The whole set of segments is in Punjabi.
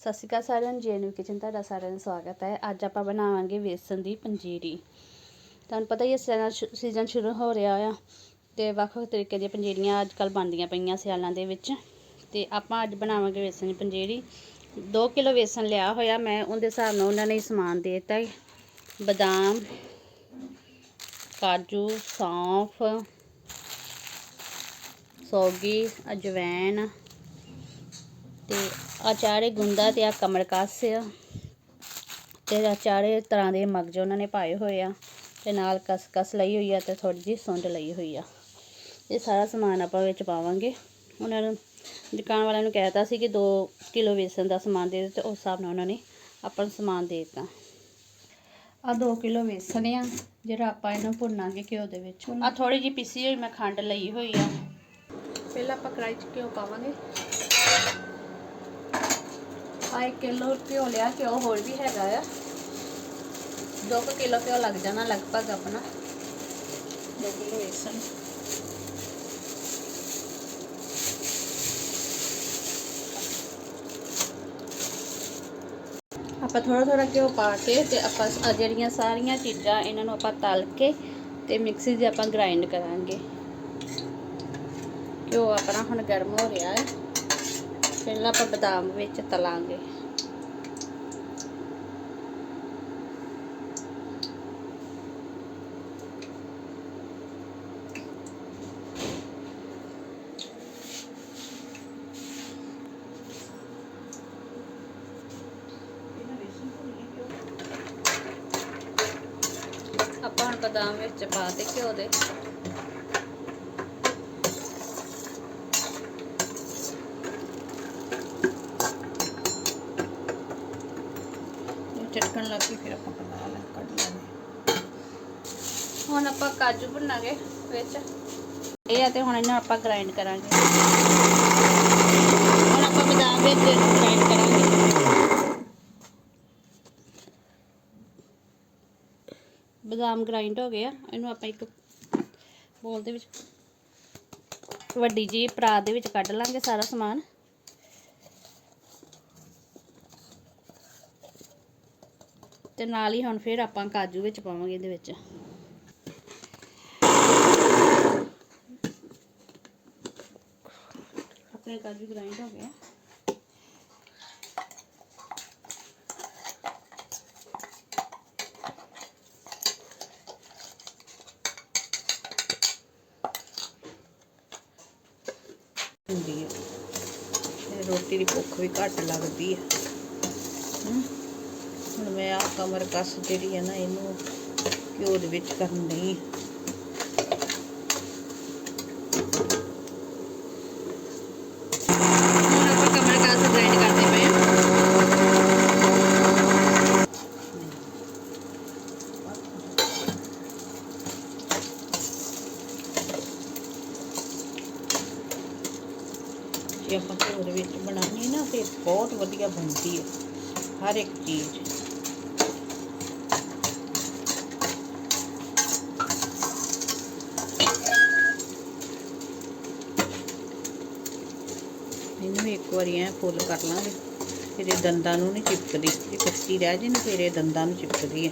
ਸਤਿ ਸ਼੍ਰੀ ਅਕਾਲ ਸਾਰਿਆਂ ਨੂੰ, ਜੇਨੂ ਕਿਚਨ ਤੁਹਾਡਾ ਸਾਰਿਆਂ ਦਾ ਸਵਾਗਤ ਹੈ। ਅੱਜ ਆਪਾਂ ਬਣਾਵਾਂਗੇ ਵੇਸਣ ਦੀ ਪੰਜੀਰੀ। ਤੁਹਾਨੂੰ ਪਤਾ ਹੀ ਹੈ ਸੀਜ਼ਨ ਸ਼ੁਰੂ ਹੋ ਰਿਹਾ ਆ ਤੇ ਵੱਖ ਵੱਖ ਤਰੀਕੇ ਦੀਆਂ ਪੰਜੀਰੀਆਂ ਅੱਜ ਕੱਲ ਬਣਦੀਆਂ ਪਈਆਂ ਸਿਆਲਾਂ ਦੇ ਵਿੱਚ। ਤੇ ਆਪਾਂ ਅੱਜ ਬਣਾਵਾਂਗੇ ਵੇਸਣ ਦੀ ਪੰਜੀਰੀ। 2 ਕਿਲੋ ਵੇਸਣ ਲਿਆ ਹੋਇਆ, ਮੈਂ ਉਹਦੇ ਹਿਸਾਬ ਨਾਲ ਉਹਨਾਂ ਨੇ ਸਮਾਨ ਦੇ ਦਿੱਤਾ ਬਦਾਮ, ਕਾਜੂ, ਸੌਂਫ, ਸੌਗੀ ਅਜਵੈਨ ਤੇ ਆ ਚਾਰੇ ਗੁੰਦਾ ਤੇ ਆ ਕਮਰਕਸ ਆ। ਤੇ ਆ ਚਾਰੇ ਤਰ੍ਹਾਂ ਦੇ ਮਗਜ ਉਹਨਾਂ ਨੇ ਪਾਏ ਹੋਏ ਆ। ਤੇ ਨਾਲ ਕਸਕਸ ਲਈ ਹੋਈ ਆ ਤੇ ਥੋੜੀ ਜਿਹੀ ਸੁੰਡ ਲਈ ਹੋਈ ਆ। ਇਹ ਸਾਰਾ ਸਮਾਨ ਆਪਾਂ ਵਿੱਚ ਪਾਵਾਂਗੇ। ਉਹਨਾਂ ਨੂੰ ਦੁਕਾਨ ਵਾਲਿਆਂ ਨੂੰ ਕਹਿਤਾ ਸੀ ਕਿ 2 ਕਿਲੋ ਵੇਸਣ ਦਾ ਸਮਾਨ ਦੇ ਦਿਓ ਉਸ ਹਿਸਾਬ ਨਾਲ ਉਹਨਾਂ ਨੇ ਆਪਾਂ ਨੂੰ ਸਮਾਨ ਦੇ ਦਿੱਤਾ। ਆ 2 ਕਿਲੋ ਵੇਸਣ ਆ, ਜਿਹੜਾ ਆਪਾਂ ਇਹਨੂੰ ਭੁੰਨਾਂਗੇ ਘਿਓ ਦੇ ਵਿੱਚ। ਆ ਥੋੜੀ ਜਿਹੀ ਪੀਸੀ ਹੋਈ, ਮੈਂ ਖੰਡ ਲਈ ਹੋਈ ਆ। ਪਹਿਲਾਂ ਆਪਾਂ ਕੜਾਈ 'ਚ ਘਿਓ ਪਾਵਾਂਗੇ। ਆ 1 ਕਿਲੋ ਘਿਓ ਲਿਆ, ਘਿਓ ਹੋਰ ਵੀ ਹੈਗਾ ਆ। 2 ਕਿਲੋ ਘਿਓ ਲੱਗ ਜਾਣਾ ਲਗਭਗ ਆਪਣਾ। 2 ਕਿਲੋ ਵੇਸਣ। ਆਪਾਂ ਥੋੜਾ ਥੋੜਾ ਘਿਓ ਪਾ ਕੇ ਤੇ ਆਪਾਂ ਜਿਹੜੀਆਂ ਸਾਰੀਆਂ ਚੀਜ਼ਾਂ ਇਹਨਾਂ ਨੂੰ ਆਪਾਂ ਤਲ ਕੇ ਤੇ ਮਿਕਸੀ 'ਚ ਆਪਾਂ ਗ੍ਰਾਈਂਡ ਕਰਾਂਗੇ। ਘਿਓ ਆਪਣਾ ਹੁਣ ਗਰਮ ਹੋ ਰਿਹਾ ਹੈ। ਪਹਿਲਾਂ ਆਪਾਂ ਬਦਾਮ ਵਿੱਚ ਤਲਾਂਗੇ। ਆਪਾਂ ਹੁਣ ਬਦਾਮ ਵਿੱਚ ਪਾ ਦੇ ਘਿਓ ਦੇ। ਚਟਕਣ ਲੱਗ ਪਈ ਫਿਰ ਆਪਾਂ ਕੱਢ ਲੈਣੇ ਹੁਣ ਆਪਾਂ ਕਾਜੂ ਭੁੰਨਾਂਗੇ ਵਿੱਚ। ਇਹ ਆ ਤੇ ਹੁਣ ਇਹਨਾਂ ਆਪਾਂ ਗ੍ਰਾਈਂਡ ਕਰਾਂਗੇ। ਹੁਣ ਆਪਾਂ ਬਦਾਮ ਵਿੱਚ ਗ੍ਰਾਈਂਡ ਕਰਾਂਗੇ। ਬਦਾਮ ਗ੍ਰਾਈਂਡ ਹੋ ਗਏ ਆ ਇਹਨੂੰ ਆਪਾਂ ਇੱਕ ਬੋਲ ਦੇ ਵਿੱਚ ਵੱਡੀ ਜੀ ਪਰਾਤ ਦੇ ਵਿੱਚ ਕੱਢ ਲਾਂਗੇ ਸਾਰਾ ਸਮਾਨ। ਤੇ ਨਾਲ ਹੀ ਹੁਣ ਫਿਰ ਆਪਾਂ ਕਾਜੂ ਵਿੱਚ ਪਾਵਾਂਗੇ ਇਹਦੇ ਵਿੱਚ। ਆਪਣੇ ਕਾਜੂ ਗ੍ਰਾਈਂਡ ਹੋ ਗਏ ਹੁੰਦੀ ਹੈ ਰੋਟੀ ਦੀ ਭੁੱਖ ਵੀ ਘੱਟ ਲੱਗਦੀ ਹੈ। ਹਮ। ਹੁਣ ਮੈਂ ਆ ਕਮਰ ਕੱਸ ਜਿਹੜੀ ਹੈ ਨਾ ਇਹਨੂੰ ਘਿਓ ਦੇ ਵਿੱਚ ਕਰਨ ਲਈ ਹੁਣ ਆਪਾਂ ਕਮਰ ਕਾਸ ਗ੍ਰਾਈਂਡ ਕਰਦੇ ਪਏ ਆ ਜੇ ਆਪਾਂ ਘਿਓ ਦੇ ਵਿੱਚ ਬਣਾਉਣੀ ਨਾ ਤੇ ਬਹੁਤ ਵਧੀਆ ਬਣਦੀ ਹੈ ਹਰ ਇੱਕ ਚੀਜ਼ ਇਹਨੂੰ ਇੱਕ ਵਾਰੀ ਐ ਫੁੱਲ ਕਰ ਲਾਂਗੇ। ਫਿਰ ਦੰਦਾਂ ਨੂੰ ਨਹੀਂ ਚਿਪਕਦੀ। ਇਹ ਕੱਚੀ ਰਹਿ ਜੇ ਨਾ, ਫਿਰ ਇਹ ਦੰਦਾਂ ਨੂੰ ਚਿਪਕਦੀ ਹੈ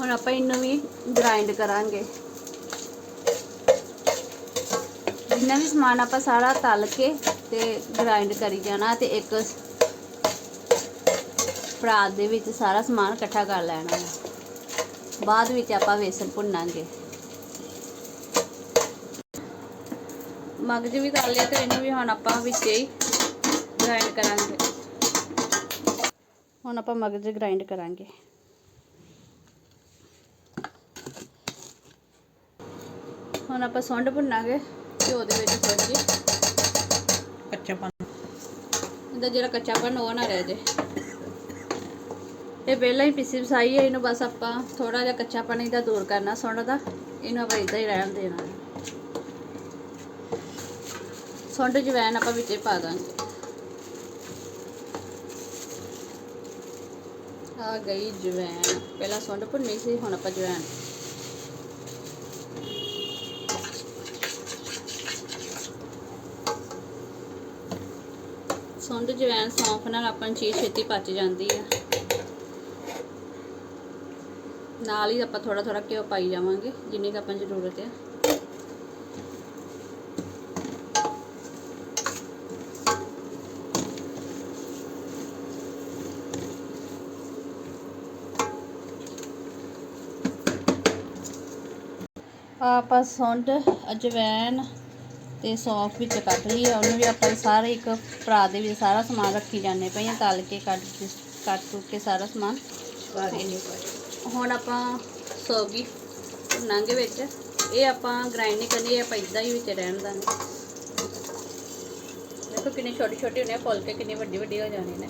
ਹੁਣ ਆਪਾਂ ਇਹਨੂੰ ਵੀ ਗ੍ਰਾਈਂਡ ਕਰਾਂਗੇ। ਜਿੰਨਾ ਵੀ ਸਮਾਨ ਆਪਾਂ ਸਾਰਾ ਤਲ ਕੇ ਤੇ ਗ੍ਰਾਈਂਡ ਕਰੀ ਜਾਣਾ ਤੇ ਇੱਕ ਪਰਾਤ ਦੇ ਵਿੱਚ ਸਾਰਾ ਸਮਾਨ ਇਕੱਠਾ ਕਰ ਲੈਣਾ। ਹੈ ਬਾਅਦ ਵਿੱਚ ਆਪਾਂ ਵੇਸਣ ਭੁੰਨਾਂਗੇ। ਮਗਜ ਵੀ ਤਲ ਲਿਆ ਤੇ ਇਹਨੂੰ ਵੀ ਹੁਣ ਆਪਾਂ ਵਿੱਚ ਹੀ ਗ੍ਰਾਈਂਡ ਕਰਾਂਗੇ। ਹੁਣ ਆਪਾਂ ਮਗਜ ਗ੍ਰਾਈਂਡ ਕਰਾਂਗੇ। ਹੁਣ ਆਪਾਂ ਸੁੰਡ ਭੁੰਨਾਂਗੇ ਘਿਓ ਦੇ ਵਿੱਚ ਥੋੜੀ ਜਿਹੀ। ਕੱਚਾ ਪਨ ਇਹਦਾ ਜਿਹੜਾ ਕੱਚਾਪਨ ਉਹ ਨਾ ਰਹਿ ਜੇ ਇਹ ਪਹਿਲਾਂ ਹੀ ਪਿਸੀ ਵਸਾਈ ਹੈ, ਇਹਨੂੰ ਬਸ ਆਪਾਂ ਥੋੜਾ ਜਿਹਾ ਕੱਚਾ ਪਾਣੀ ਦਾ ਦੂਰ ਕਰਨਾ ਸੋਣਾ ਦਾ ਇਹਨੂੰ ਆਪਾਂ ਇਦਾਂ ਹੀ ਰਹਿਣ ਦੇਣਾ। ਸੁੰਡ ਜਵੈਨ ਆਪਾਂ ਵਿੱਚ ਪਾ ਦਾਂਗੇ। ਆ ਗਈ ਜਵੈਨ। ਪਹਿਲਾਂ ਸੁੰਡ ਭੁੰਨੀ ਸੀ, ਹੁਣ ਆਪਾਂ ਜਵੈਨ। ਸੁੰਡ ਜਵੈਨ ਸੌਂਫ ਨਾਲ ਆਪਾਂ ਚੀਜ਼ ਛੇਤੀ ਪਚ ਜਾਂਦੀ ਆ। ਨਾਲ ਹੀ ਆਪਾਂ ਥੋੜਾ ਥੋੜਾ ਘਿਓ ਪਾਈ ਜਾਵਾਂਗੇ, ਜਿੰਨੀ ਕੁ ਆਪਾਂ ਨੂੰ ਜ਼ਰੂਰਤ ਆ। ਆਪਾਂ ਸੁੰਡ ਅਜਵੈਨ ਤੇ ਸੌਂਫ ਵਿੱਚ ਕੱਢ ਲਈ ਆ, ਉਹਨੂੰ ਵੀ ਆਪਾਂ ਸਾਰੇ ਇੱਕ ਭਰਾ ਦੇ ਵਿੱਚ ਸਾਰਾ ਸਮਾਨ ਰੱਖੀ ਜਾਂਦੇ ਪਏ ਆ, ਤਲ ਕੇ ਕੱਟ ਕੇ, ਕੱਟ ਕੁੱਟ ਕੇ ਸਾਰਾ ਸਮਾਨ ਸਾਰੇ ਨਹੀਂ ਪਾਏ ਹੁਣ ਆਪਾਂ ਸੌਗੀ ਭੁੰਨਾਂਗੇ ਵਿੱਚ। ਇਹ ਆਪਾਂ ਗ੍ਰਾਈਂਡ ਨਹੀਂ ਕਰਨੀ, ਇਹ ਆਪਾਂ ਇਦਾਂ ਹੀ ਵਿੱਚ ਰਹਿਣ ਦਾਂਗੇ। ਦੇਖੋ ਕਿੰਨੇ ਛੋਟੇ ਛੋਟੇ ਹੁੰਦੇ ਆ ਫੁੱਲ ਕੇ ਕਿੰਨੇ ਵੱਡੇ ਵੱਡੇ ਹੋ ਜਾਣੇ ਨੇ।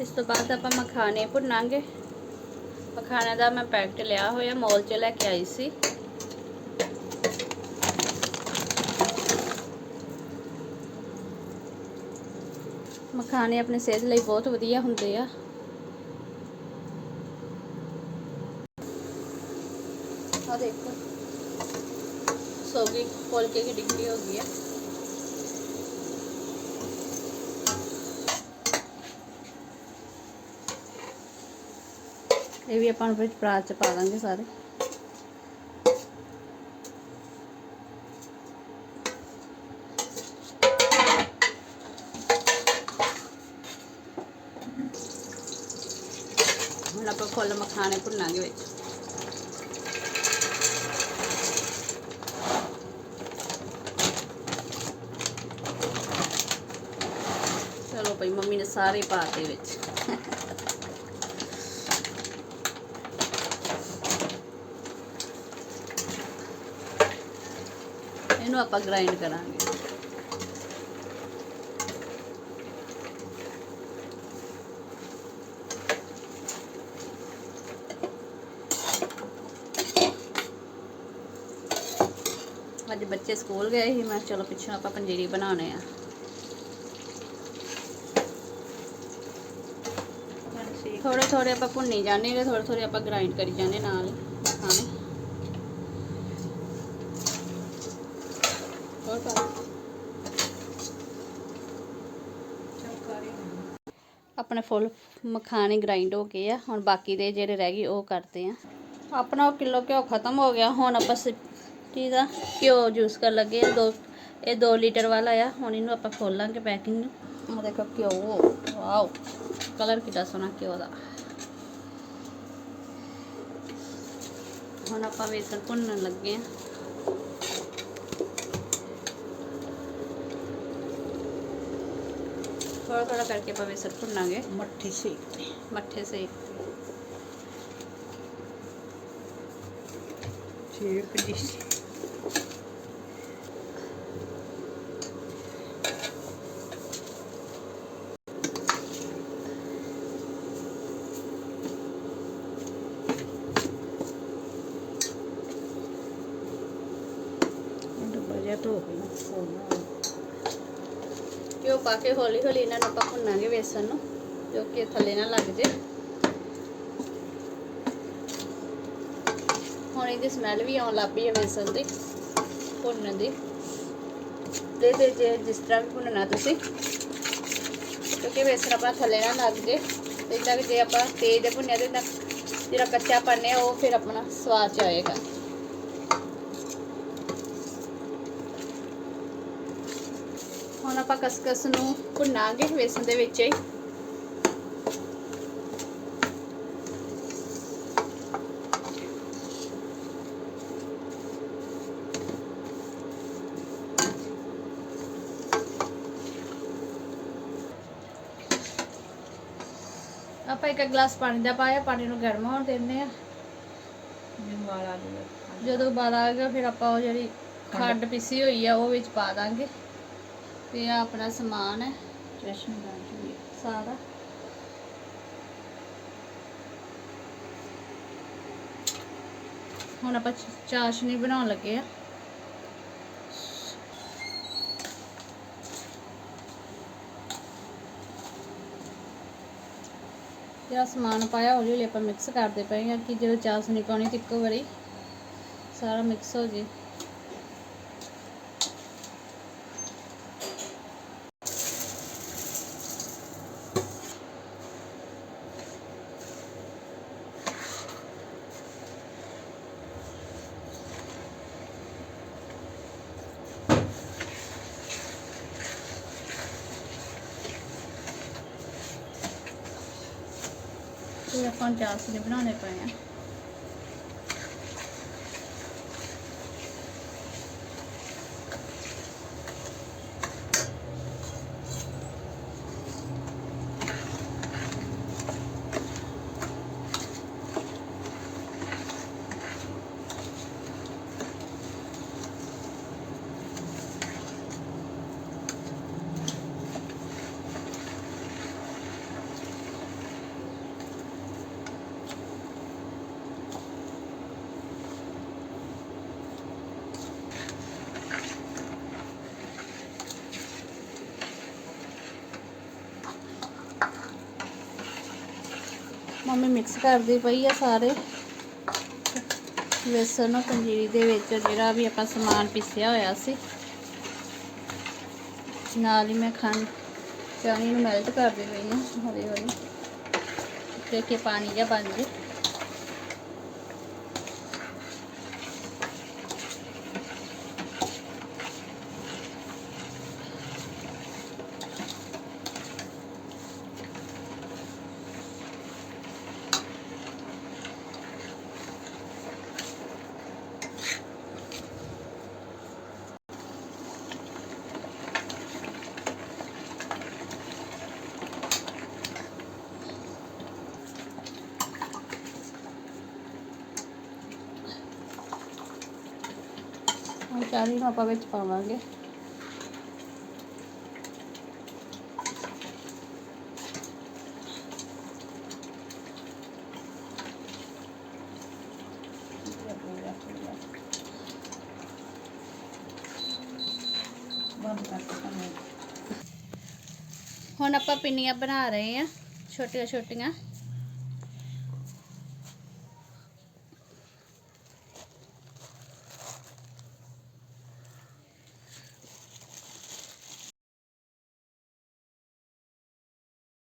ਇਸ ਤੋਂ ਬਾਅਦ ਆਪਾਂ ਮਖਾਣੇ ਭੁੰਨਾਂਗੇ। ਮਖਾਣੇ ਦਾ ਮੈਂ ਪੈਕਟ ਲਿਆ ਹੋਇਆ, ਮੋਲ 'ਚ ਲੈ ਕੇ ਆਈ ਸੀ। ਮਖਾਣੇ ਆਪਣੀ ਸਿਹਤ ਲਈ ਬਹੁਤ ਵਧੀਆ ਹੁੰਦੇ ਆ। ਆ ਦੇਖੋ। ਸੋਗੀ ਫੁੱਲ ਕੇ ਦੀ ਡਿੱਗੀ ਹੋ ਗਈ ਆ। ਇਹ ਵੀ ਆਪਾਂ ਨੂੰ ਵਿੱਚ ਪਰਾਤ ਚ ਪਾ ਦਾਂਗੇ ਸਾਰੇ। ਹੁਣ ਆਪਾਂ ਫੁੱਲ ਮਖਾਣੇ ਭੁੰਨਾਂਗੇ ਵਿੱਚ। ਚਲੋ ਭਾਈ ਮੰਮੀ ਨੇ ਸਾਰੇ ਪਾਤੇ ਵਿੱਚ। ਇਹਨੂੰ ਆਪਾਂ ਗ੍ਰਾਈਂਡ ਕਰਾਂਗੇ ਅੱਜ ਬੱਚੇ ਸਕੂਲ ਗਏ ਸੀ, ਮੈਂ ਕਿਹਾ ਚਲੋ ਪਿੱਛੋਂ ਆਪਾਂ ਪੰਜੀਰੀ ਬਣਾਉਣੇ ਆ। ਥੋੜੇ ਥੋੜੇ ਆਪਾਂ ਭੁੰਨੀ ਜਾਂਦੇ ਤੇ ਥੋੜੇ ਥੋੜੇ ਆਪਾਂ ਗ੍ਰਾਈਂਡ ਕਰੀ ਜਾਂਦੇ ਨਾਲ ਖਾਣੇ। ਹੋਰ ਆਪਣੇ ਫੁੱਲ ਮਖਾਣੇ ਗ੍ਰਾਈਂਡ ਹੋ ਗਏ ਆ, ਹੁਣ ਬਾਕੀ ਦੇ ਜਿਹੜੇ ਰਹਿ ਗਏ ਉਹ ਕਰਦੇ ਆ। ਆਪਣਾ ਉਹ ਕਿਲੋ ਘਿਓ ਖਤਮ ਹੋ ਗਿਆ, ਹੁਣ ਆਪਾਂ ਸਿੱਟੀ ਦਾ ਘਿਓ ਜੂਸ ਕਰ ਲੱਗੇ ਆ। ਦੋ ਇਹ 2 ਲੀਟਰ ਵਾਲਾ ਆ। ਹੁਣ ਇਹਨੂੰ ਆਪਾਂ ਖੋਲਾਂਗੇ ਪੈਕਿੰਗ ਨੂੰ। ਆ ਦੇਖੋ ਘਿਓ। ਵਾਓ। ਕਲਰ ਕਿੱਡਾ ਸੋਹਣਾ ਘਿਓ ਦਾ। ਹੁਣ ਆਪਾਂ ਵੇਸਣ ਭੁੰਨਣ ਲੱਗੇ ਆ। ਥੋੜਾ ਥੋੜਾ ਕਰਕੇ ਆਪਾਂ ਵੇਸਣ ਭੁੰਨਾਂਗੇ। ਮੱਠੀ ਸੇਕਦੇ ਮੱਠੇ ਸੇ ਸੇਕ ਦੀ ਸੀ ਡੱਬਾ ਜਿਹਾ ਧੋ ਕੇ ਘਿਓ ਪਾ ਕੇ ਹੌਲੀ ਹੌਲੀ ਇਹਨਾਂ ਨੂੰ ਆਪਾਂ ਭੁੰਨਾਂਗੇ ਵੇਸਣ ਨੂੰ, ਜੋ ਕਿ ਥੱਲੇ ਨਾ ਲੱਗ ਜੇ। ਹੁਣ ਇਹਦੀ ਸਮੈਲ ਵੀ ਆਉਣ ਲੱਗ ਪਈ ਹੈ ਵੇਸਣ ਦੀ। ਭੁੰਨਣ ਦੀ। ਦੇ ਦੇ ਜੇ ਜਿਸ ਤਰ੍ਹਾਂ ਵੀ ਭੁੰਨਣਾ ਤੁਸੀਂ, ਕਿਉਂਕਿ ਵੇਸਣ ਆਪਣਾ ਥੱਲੇ ਨਾ ਲੱਗ ਜੇ, ਤੇ ਇਦਾਂ ਕਿ ਜੇ ਆਪਾਂ ਤੇਜ਼ ਭੁੰਨਿਆ ਤੇ ਤਾਂ ਜਿਹੜਾ ਕੱਚਾ ਪਾਣੇ ਉਹ ਫਿਰ ਆਪਣਾ ਸਵਾਦ ਚ ਆਏਗਾ। ਹੁਣ ਆਪਾਂ ਕਸਕਸ ਨੂੰ ਭੁੰਨਾਂਗੇ ਵੇਸਣ ਦੇ ਵਿੱਚ ਹੀ। ਇੱਕ ਗਲਾਸ ਪਾਣੀ ਦਾ ਪਾਇਆ ਪਾਣੀ ਨੂੰ ਗਰਮ ਹੋਣ ਦਿੰਦੇ ਆ। ਜਦੋਂ ਉਬਾਲ ਆ ਗਿਆ ਫਿਰ ਆਪਾਂ ਉਹ ਜਿਹੜੀ ਖੰਡ ਪੀਸੀ ਹੋਈ ਆ ਉਹ ਵਿੱਚ ਪਾ ਦਾਂਗੇ। ਤੇ ਆ ਆਪਣਾ ਸਮਾਨ ਹੈ। ਚਸ਼ਮੇ ਦਾ ਜੀ। ਸਾਰਾ। ਹੁਣ ਆਪਾਂ ਚਾਸ਼ਨੀ ਬਣਾਉਣ ਲੱਗੇ ਆ। ਜਿਹੜਾ ਸਮਾਨ ਪਾਇਆ, ਹੌਲੀ ਹੌਲੀ ਆਪਾਂ ਮਿਕਸ ਕਰਦੇ ਪਏ ਹਾਂ ਕਿ ਜਦੋਂ ਚਾਸ ਨਹੀਂ ਪਾਉਣੀ ਤੇ ਇੱਕੋ ਵਾਰੀ ਸਾਰਾ ਮਿਕਸ ਹੋ ਜੇ। ਆਪਾਂ ਆਪਾਂ ਚਾਸ਼ਨੀ ਬਣਾਉਣੇ ਪਏ ਆ। ਮੰਮੀ ਮਿਕਸ ਕਰਦੀ ਪਈ ਆ ਸਾਰੇ। ਵੇਸਣ ਪੰਜੀਰੀ ਦੇ ਵਿੱਚ ਜਿਹੜਾ ਵੀ ਆਪਾਂ ਸਮਾਨ ਪੀਸਿਆ ਹੋਇਆ ਸੀ। ਨਾਲ ਹੀ ਮੈਂ ਖੰਡ ਚਾਣੀ ਨੂੰ ਮੈਲਟ ਕਰਦੀ ਪਈ ਹਾਂ ਹੌਲੀ ਹੌਲੀ ਤੇ ਕਿ ਪਾਣੀ ਜਿਹਾ ਬਣ ਜੇ। ਚਾਣੀ ਨੂੰ ਆਪਾਂ ਵਿੱਚ ਪਾਵਾਂਗੇ। ਹੁਣ ਆਪਾਂ ਪਿੰਨੀਆਂ ਬਣਾ ਰਹੇ ਆ ਛੋਟੀਆਂ ਛੋਟੀਆਂ